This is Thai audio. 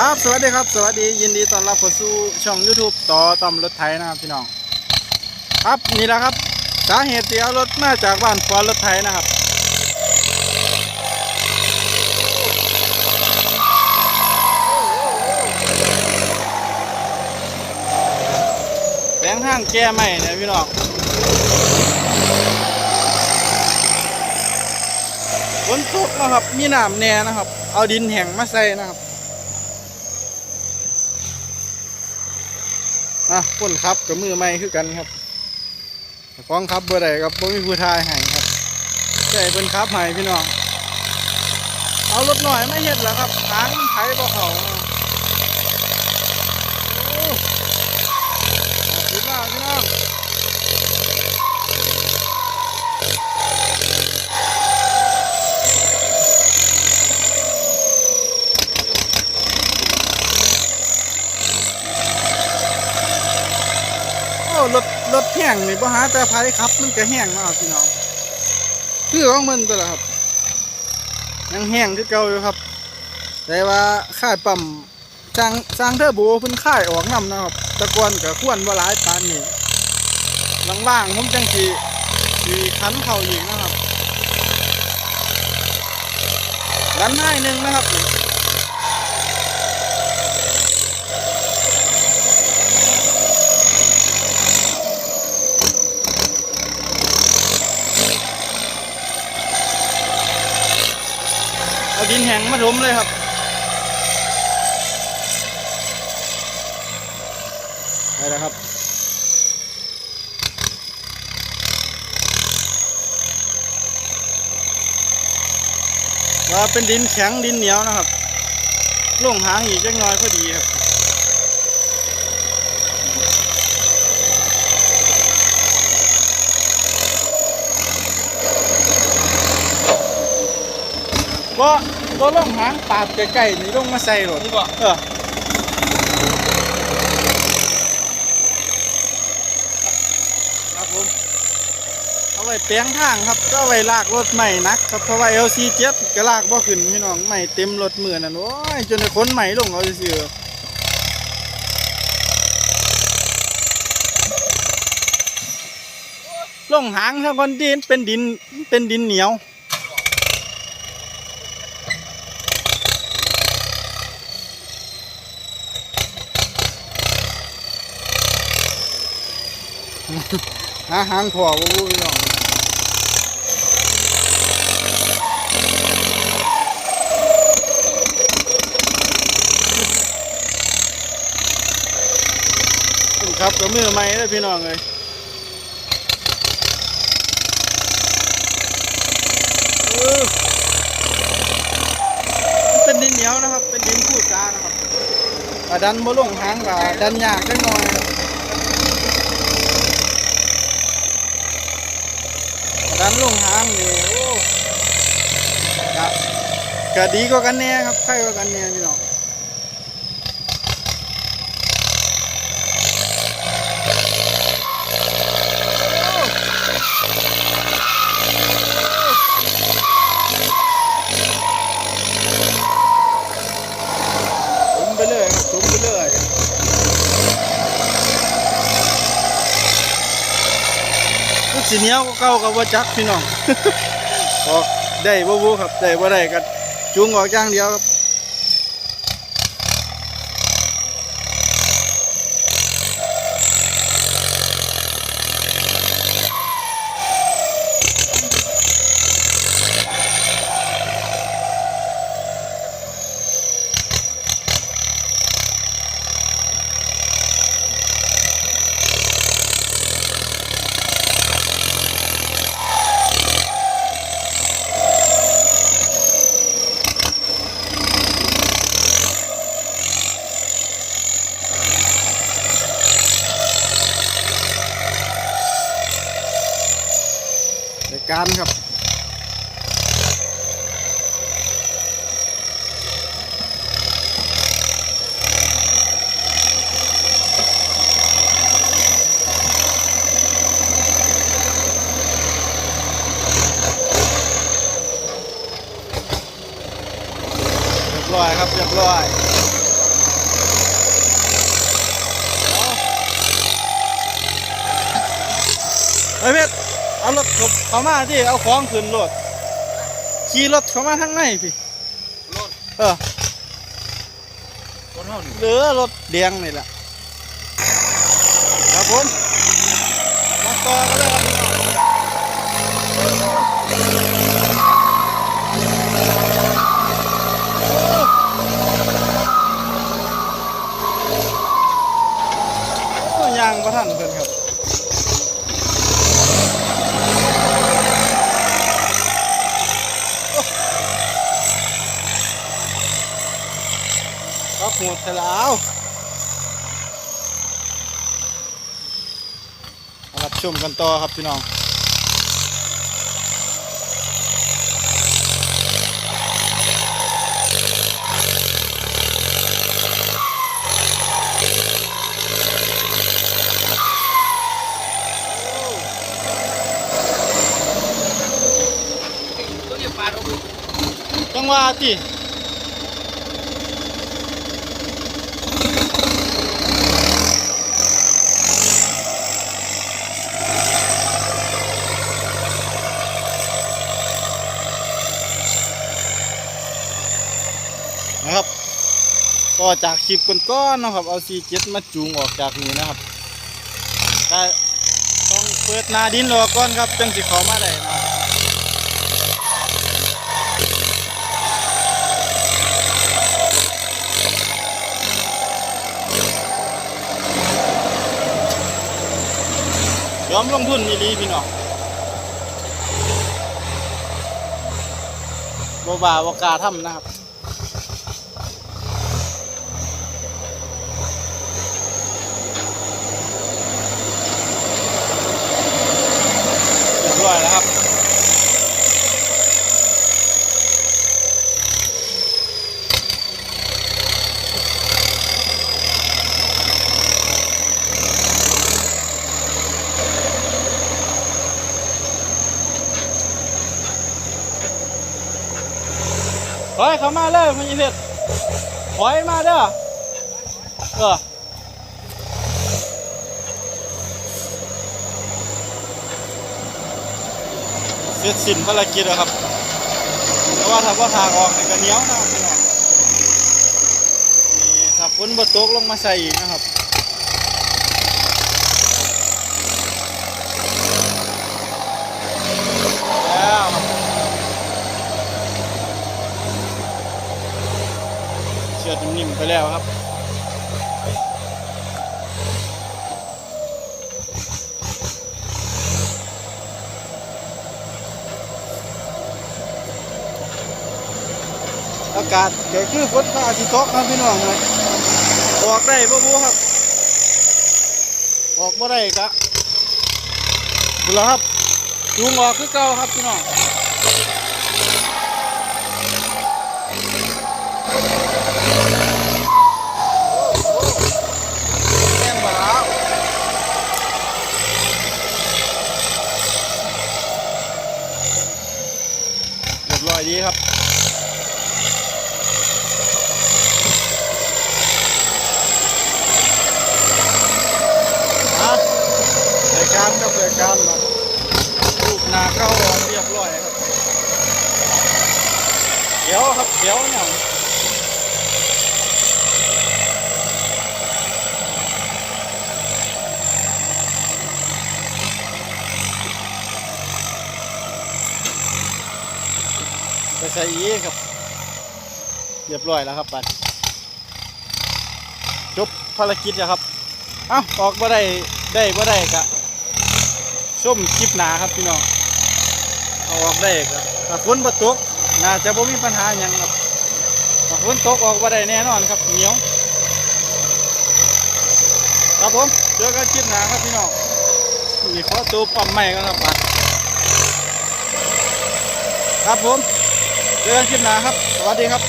ครับสวัสดีครับสวัสดียินดีต้อนรับเข้าสู่ช่อง YouTube ต่อต่อมรถไถนะครับพี่น้อง ครับนี่แหละครับสาเหตุที่เอารถมาจากบ้านฟอนรถไถนะครับแปลงทางแก้ใหม่เนี่ยพี่น้องฝนตกนะครับมีน้ำแน่นะครับ เอาดินแห้งมาใส่นะครับ อะคนครับกับมือไม่คือกันครับฟ้องครับเบอร์ใดครับบ่มีผู้ทายให้ครับใช่เป็นครับให้พี่น้องเอารถหน่อยไม่เห็ดแล้วครับทางมันไถบ่เขาโอ้ดีมากพี่น้องโอ้ รถแห้งนี่บ่หาแต่ไผครับ มันก็แห้งมากพี่น้องคือของมันตัวละครับ ยังแห้งคือเก่าอยู่ครับ แต่ว่าค่ายปั๊มสร้างสร้างเทอร์โบเพิ่นค่ายออกนำนะครับ ตะกอนก็ควรว่าหลายปานนี้ล่างๆผมจังสิสิคันเข้าอีกนะครับดันให้หนึงนะครับ เอาดิน แห้งมาถมเลยครับ ไปแล้วครับ ว่าเป็นดินแข็งดินเหนียวนะครับล่งหางอีกเล็กน้อยพอดีครับบ่ บ่ลงหางปาดใกล้ๆนี่ลงมาใส่รถนี่บ่เออครับผมเอาไว้แปลงทางครับก็เอาไว้ลากรถใหม่นักครับเพราะว่า LC7 ก็ลากบ่ขึ้นพี่น้องใหม่เต็มรถมือนั่นโอ้ยจนได้ขนใหม่ลงเอาซื่อๆลงหางถ้าคนดินเป็นดินเป็นดินเหนียว หาหางพอบ่รู้พี่น้องครับก็มือใหม่เลยพี่น้องเลยเป็นดินเหนียวนะครับ เป็นดินพูดจานะครับดันบ่ลงหางก็ดันยากจังหน่อย ครันลงหางนี่โอ้กะกะดีก็กันแน่ครับใครก็กันแน่พี่น้องตุ้มไปเลยครับตุ้มไปเลยลูก สีเนียวก็เก้ากับว่าจักพี่น้องออกได้บ่บ่ครับได้บ่ได้กันจุงออกจ้างเดียวครับ การครับร้อยครับเรียบร้อยเฮ้ยเม็ด เอารถเขามาที่เอาของขึ้นรถขี่รถเขามาทางไหนพี่รถเออรถเท่านี้เหลือรถแดงนี่แหละครับผมมาต่อกันเลยครับพี่น้องโอ้ยางประทันเพิ่นครับ ครับหมดแล้วมารับ ชมกันต่อครับพี่น้องตัวนี้ปลาดอกจังหวะที่ ก็จากคลิปก้อนๆนะครับเอาซีเจ็ดมาจูงออกจากนี้นะครับแต่ต้องเปิดนาดินรอก่อนครับจังสิเขามาได้นะครับยอมลงทุนนี่ดีพี่น้องบบ่าบกล้าทำนะครับ เรียบร้อยแล้วครับ ถอยเขามาเลยมันยีเพชรถอยมาเด้อเออเสร็จสิ้นภารกิจแล้วครับแต่ว่าถ้าว่าทางออกนี่ก็เนี้ยวนะครับพี่น้องนี่ถ้าฝนบ่ตกลงมาใส่อีกนะครับ แล้วครับ เชื อดนิ่มไปแล้วครับอากาศแก็คือฝนฟ้าสิตกครับพี่น้องเลยออกได้บ่บูครับ ออกบ่ได้กะดูแลวครับจูงออกคือเก่าครับพี่น้อง แม่นบ่แล้วเรียบร้อยดีครับ ฮะรายการกับรายการมาลูกนาเข้าเรียบร้อยครับเดี๋ยวครับเดี๋ยวเนี่ยไปใส่อีครับ เรียบร้อยแล้วครับบัดจบภารกิจแล้วครับ เอ้าออกบ่ได้ได้บ่ได้กะ ส้มคลิปหนาครับพี่น้องเอาออกได้กะถ้าฝนบ่ตกน่าจะบ่มีปัญหาหยังครับถ้าฝนตกออกบ่ได้แน่นอนครับเหนียวครับผมเจอกันคลิปหนาครับพี่น้องนี่ขอตัวปั๊มใหม่กันครับบัดครับผมเจอกันคลิปหนาครับ สวัสดีครับ